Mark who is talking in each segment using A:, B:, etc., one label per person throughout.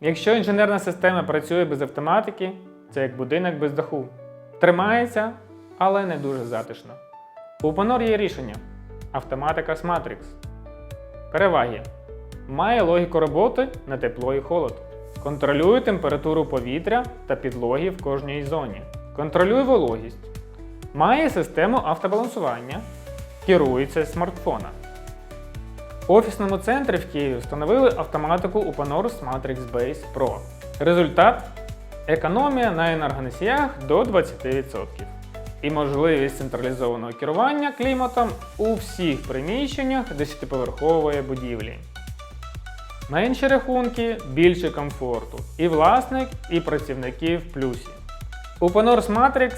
A: Якщо інженерна система працює без автоматики, це як будинок без даху. Тримається, але не дуже затишно. У Panor є рішення автоматика з Matrix. Переваги. Має логіку роботи на тепло і холод. Контролює температуру повітря та підлоги в кожній зоні. Контролює вологість. Має систему автобалансування. Керується з смартфона. В офісному центрі в Києві встановили автоматику у Panorus Matrix Base Pro. Результат економія на енергоносіях до 20% і можливість централізованого керування кліматом у всіх приміщеннях 10-поверхової будівлі. Менші рахунки, більше комфорту. І власник, і працівники в плюсі. У Panors Matrix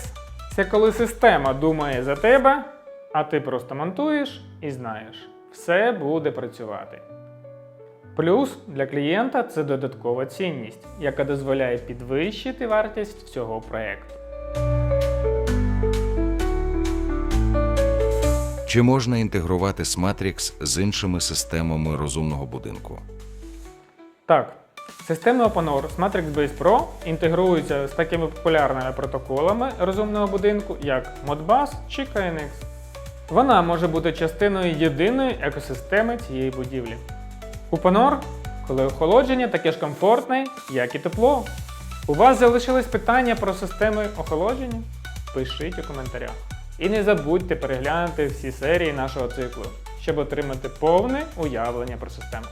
A: це коли система думає за тебе, а ти просто монтуєш і знаєш, все буде працювати. Плюс для клієнта це додаткова цінність, яка дозволяє підвищити вартість всього проєкту.
B: Чи можна інтегрувати Smatrix з іншими системами розумного будинку?
A: Так, система Opanor з Matrix Base Pro інтегрується з такими популярними протоколами розумного будинку, як Modbus чи KNX. Вона може бути частиною єдиної екосистеми цієї будівлі. Panor, коли охолодження таке ж комфортне, як і тепло. У вас залишились питання про системи охолодження? Пишіть у коментарях. І не забудьте переглянути всі серії нашого циклу, щоб отримати повне уявлення про систему.